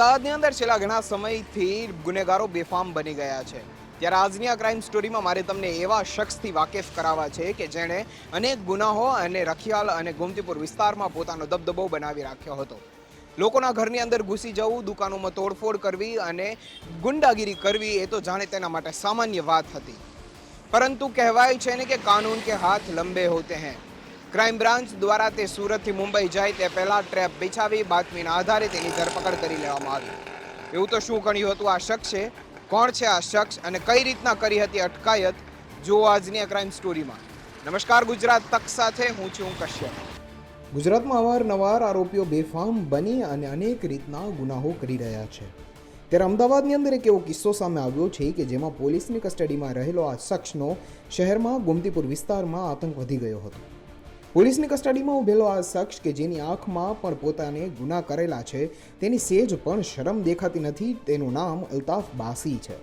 અમદાવાદની અંદર છેલ્લા ઘણા સમયથી ગુનેગારો બેફામ બની ગયા છે. ત્યારે આજની આ ક્રાઇમ સ્ટોરીમાં મારે તમને એવા શખ્સથી વાકેફ કરાવવા છે કે જેણે અનેક ગુનાહો અને રખિયાલ અને ગોમતીપુર વિસ્તારમાં પોતાનો દબદબો બનાવી રાખ્યો હતો. લોકોના ઘરની અંદર ઘૂસી જવું, દુકાનોમાં તોડફોડ કરવી અને ગુંડાગીરી કરવી એ તો જાણે તેના માટે સામાન્ય વાત હતી. પરંતુ કહેવાય છે ને કે કાનૂન કે હાથ લંબે હોતે हैं ક્રાઇમ બ્રાન્ચ દ્વારા તે સુરતથી મુંબઈ જાય તે પહેલાં ટ્રેપ બિછાવી બાતમીના આધારે તેની ધરપકડ કરી લેવામાં આવી. એવું તો શું ગણ્યું હતું આ શખ્સે? કોણ છે આ શખ્સ અને કઈ રીતના કરી હતી અટકાયત? જુઓ આજની આ ક્રાઇમ સ્ટોરીમાં. નમસ્કાર, ગુજરાત તક સાથે હું છું કશ્યપ ગુજરાતમાં અવારનવાર આરોપીઓ બેફામ બની અને અનેક રીતના ગુનાહો કરી રહ્યા છે. ત્યારે અમદાવાદની અંદર એક એવો કિસ્સો સામે આવ્યો છે કે જેમાં પોલીસની કસ્ટડીમાં રહેલો આ શખ્સનો શહેરમાં ગોમતીપુર વિસ્તારમાં આતંક વધી ગયો હતો. પોલીસની કસ્ટડીમાં ઉભેલો આ શખ્સ કે જેની આંખમાં પણ પોતાને ગુના કરેલા છે, તેની સેજ પણ શરમ દેખાતી નથી, તેનું નામ અલ્તાફ બાસી છે.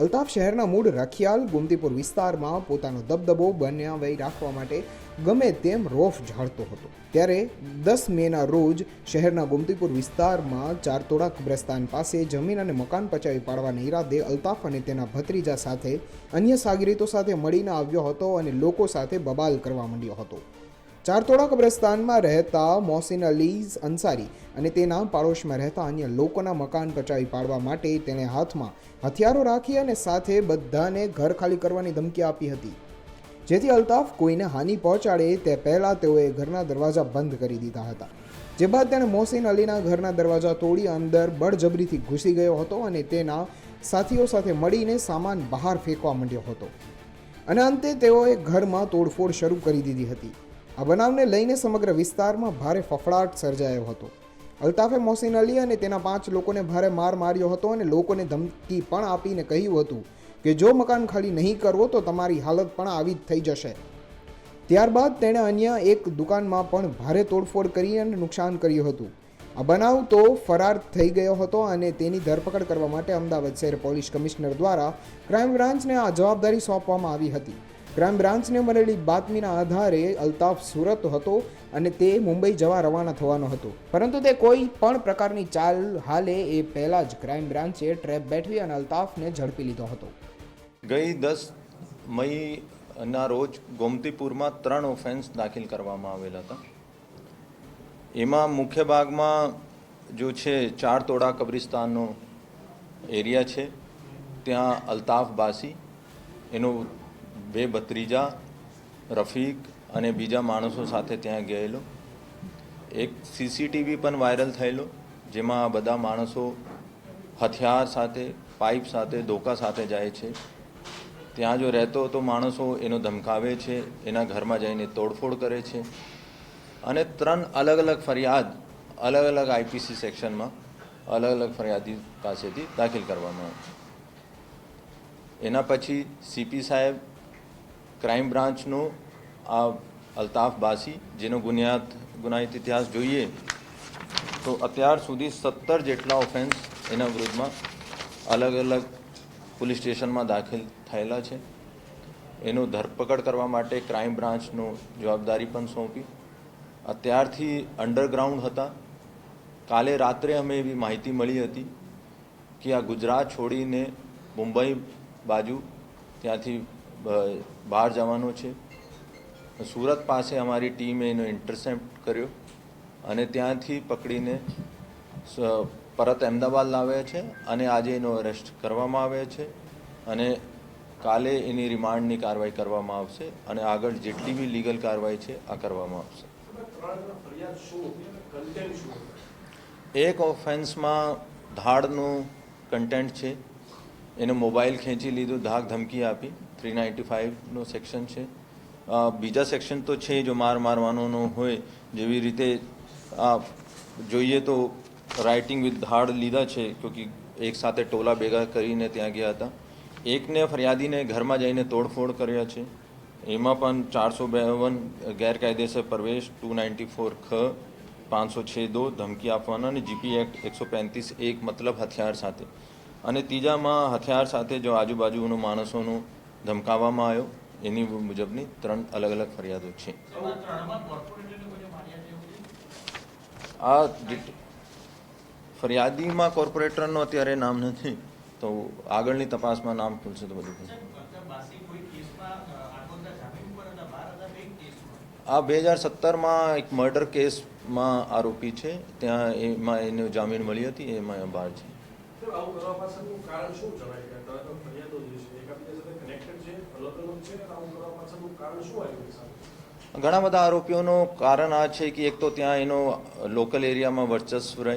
અલ્તાફ શહેરના મૂળ રખિયાલ ગોમતીપુર વિસ્તારમાં પોતાનો દબદબો બનાવી રાખવા માટે ગમે તેમ રોફ ઝાડતો હતો. ત્યારે દસ મેના રોજ શહેરના ગોમતીપુર વિસ્તારમાં ચારતોડા કબ્રસ્તાન પાસે જમીન અને મકાન પચાવી પાડવાના ઈરાદે અલ્તાફ અને તેના ભત્રીજા સાથે અન્ય સાગરીતો સાથે મળીને આવ્યો હતો અને લોકો સાથે બબાલ કરવા માંડ્યો હતો. ચારતોડા કબ્રસ્તાનમાં રહેતા મોહસિન અલી અંસારી અને તેના પાડોશમાં રહેતા અન્ય લોકોના મકાન પચાવી પાડવા માટે તેણે હાથમાં હથિયારો રાખી અને સાથે બધાને ઘર ખાલી કરવાની ધમકી આપી હતી. જેથી અલ્તાફ કોઈને હાનિ પહોંચાડે તે પહેલાં તેઓએ ઘરના દરવાજા બંધ કરી દીધા હતા. જે બાદ તેણે મોહસિન અલીના ઘરના દરવાજા તોડી અંદર બળજબરીથી ઘૂસી ગયો હતો અને તેના સાથીઓ સાથે મળીને સામાન બહાર ફેંકવા માંડ્યો હતો. અને અંતે તેઓએ ઘરમાં તોડફોડ શરૂ કરી દીધી હતી. આ બનાવને લઈને સમગ્ર વિસ્તારમાં ભારે ફફડાટ સર્જાયો હતો. અલ્તાફે મોહસિન અલી અને તેના પાંચ લોકોને ભારે માર માર્યો હતો અને લોકોને ધમકી પણ આપીને કહ્યું હતું કે જો મકાન ખાલી નહીં કરવો તો તમારી હાલત પણ આવી જ થઈ જશે. ત્યારબાદ તેણે અન્ય એક દુકાનમાં પણ ભારે તોડફોડ કરી અને નુકસાન કર્યું હતું. આ બનાવ તો ફરાર થઈ ગયો હતો અને તેની ધરપકડ કરવા માટે અમદાવાદ શહેર પોલીસ કમિશનર દ્વારા ક્રાઇમ બ્રાન્ચને આ જવાબદારી સોંપવામાં આવી હતી. ક્રાઇમ બ્રાન્ચને મળેલી બાતમીના આધારે અલ્તાફ સુરત હતો અને તે મુંબઈ જવા રવાના થવાનો હતો. પરંતુ તે કોઈ પણ પ્રકારની ચાલ હાલે એ પહેલાં જ ક્રાઇમ બ્રાન્ચે ટ્રેપ બેઠવી અને અલ્તાફને ઝડપી લીધો હતો. ગઈ દસ મઈના રોજ ગોમતીપુરમાં ત્રણ ઓફેન્સ દાખલ કરવામાં આવેલા હતા. એમાં મુખ્ય ભાગમાં જો છે ચાર તોડા કબ્રિસ્તાનનો એરિયા છે, ત્યાં અલ્તાફ બાસી, એનો બે ભત્રીજા, રફીક અને બીજા માણસો સાથે ત્યાં ગયેલો. એક સીસીટીવી પણ વાયરલ થયેલો, જેમાં આ બધા માણસો હથિયાર સાથે, પાઇપ સાથે, ધોકા સાથે જાય છે. ત્યાં જો રહેતો તો માણસો એનો ધમકાવે છે, એના ઘરમાં જઈને તોડફોડ કરે છે. અને ત્રણ અલગ અલગ ફરિયાદ, અલગ અલગ આઈપીસી સેક્શનમાં, અલગ અલગ ફરિયાદી પાસેથી દાખલ કરવામાં આવી. એના પછી સીપી સાહેબ ક્રાઇમ બ્રાન્ચનો આ અલ્તાફ બાસી, જેનો ગુનિયાદ ગુનાહિત ઇતિહાસ જોઈએ, તો અત્યાર સુધી સત્તર જેટલા ઓફેન્સ એના વિરુદ્ધમાં અલગ અલગ પોલીસ સ્ટેશનમાં દાખલ થયેલા છે. એનો ધરપકડ કરવા માટે ક્રાઇમ બ્રાન્ચનો જવાબદારી પણ સોંપી. અત્યારથી અંડરગ્રાઉન્ડ હતા. કાલે રાત્રે અમે એવી માહિતી મળી હતી કે આ ગુજરાત છોડીને મુંબઈ બાજુ ત્યાંથી બહાર જવાનો છે. સુરત પાસે અમારી ટીમે એનો ઇન્ટરસેપ્ટ કર્યો અને ત્યાંથી પકડીને પરત અમદાવાદ લાવ્યા છે અને આજે એનો અરેસ્ટ કરવામાં આવ્યા છે અને કાલે એની રિમાન્ડની કાર્યવાહી કરવામાં આવશે અને આગળ જેટલી બી લીગલ કાર્યવાહી છે, આ કરવામાં આવશે. એક ઓફેન્સમાં ધાડનું કન્ટેન્ટ છે. એને મોબાઈલ ખેંચી લીધું, ધાક ધમકી આપી. થ્રી નાઇન્ટી ફાઇવનો સેક્શન છે. બીજા સેક્શન તો છે જો માર મારવાનો હોય જેવી રીતે જોઈએ તો રાઇટિંગ વિથ ધાડ લીધા છે ક્યોંકि એક સાથે ટોલા ભેગા કરીને ત્યાં ગયા હતા. એકને ફરિયાદીને ઘરમાં જઈને તોડફોડ કર્યા છે. એમાં પણ ચારસો બેવન ગેરકાયદેસર પ્રવેશ, ટુ નાઇન્ટી ફોર ખ, પાંચસો છ દો ધમકી આપવાના અને જીપી એક્ટ એકસો પેંત્રીસ એક મતલબ હથિયાર સાથે. અને ત્રીજામાં હથિયાર સાથે જો આજુબાજુનો માણસોનું ધમકાવવામાં આવ્યો. એની મુજબની ત્રણ અલગ અલગ ફરિયાદો છે. આ ફરિયાદીમાં કોર્પોરેટરનું અત્યારે નામ નથી, તો આગળની તપાસમાં નામ ખુલશે તો બધું આ બે હજાર સત્તરમાં એક મર્ડર કેસમાં આરોપી છે. ત્યાં એમાં એને જામીન મળી હતી, એમાં બહાર છે. ઘણા બધા આરોપીઓનું કારણ આ છે કે એક તો ત્યાં એનો લોકલ એરિયામાં વર્ચસ્વ રહે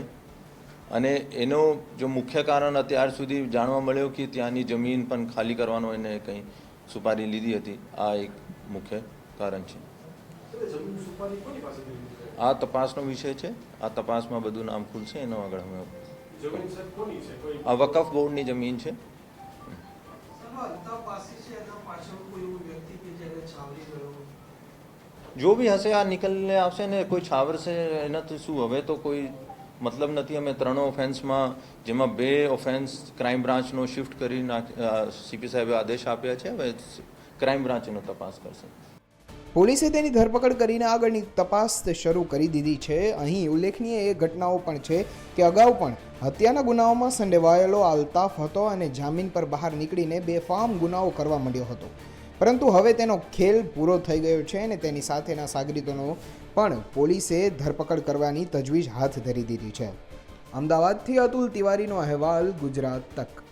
અને એનો જો મુખ્ય કારણ અત્યાર સુધી જાણવા મળ્યો કે ત્યાંની જમીન પણ ખાલી કરવાનો એને કંઈ સુપારી લીધી હતી આ એક મુખ્ય કારણ છે? આ તપાસનો વિષય છે આ તપાસમાં બધું નામ ખુલશે એનો આગળ અમે આ વકફ બોર્ડની જમીન છે જો બી હશે, આ નિકલને આવશે ને, કોઈ છાવરશે એનાથી શું? હવે તો કોઈ મતલબ નથી. અમે ત્રણ ઓફેન્સમાં જેમાં બે ઓફેન્સ ક્રાઇમ બ્રાન્ચનો શિફ્ટ કરી નાખ સીપી સાહેબે આદેશ આપ્યા છે, હવે ક્રાઇમ બ્રાન્ચ તપાસ કરશે. પોલીસે તેની ધરપકડ કરીને આગળની તપાસ શરૂ કરી દીધી છે. અહીં ઉલ્લેખનીય એ ઘટનાઓ પણ છે કે અગાઉ પણ હત્યાના ગુનાઓમાં સંડેવાયેલો આલ્તાફ હતો અને જામીન પર બહાર નીકળીને બેફામ ગુનાઓ કરવા માંડ્યો હતો. પરંતુ હવે તેનો ખેલ પૂરો થઈ ગયો છે અને તેની સાથેના સાગરીતોનો પણ પોલીસે ધરપકડ કરવાની તજવીજ હાથ ધરી દીધી છે. અમદાવાદથી અતુલ તિવારીનો અહેવાલ ગુજરાત તક.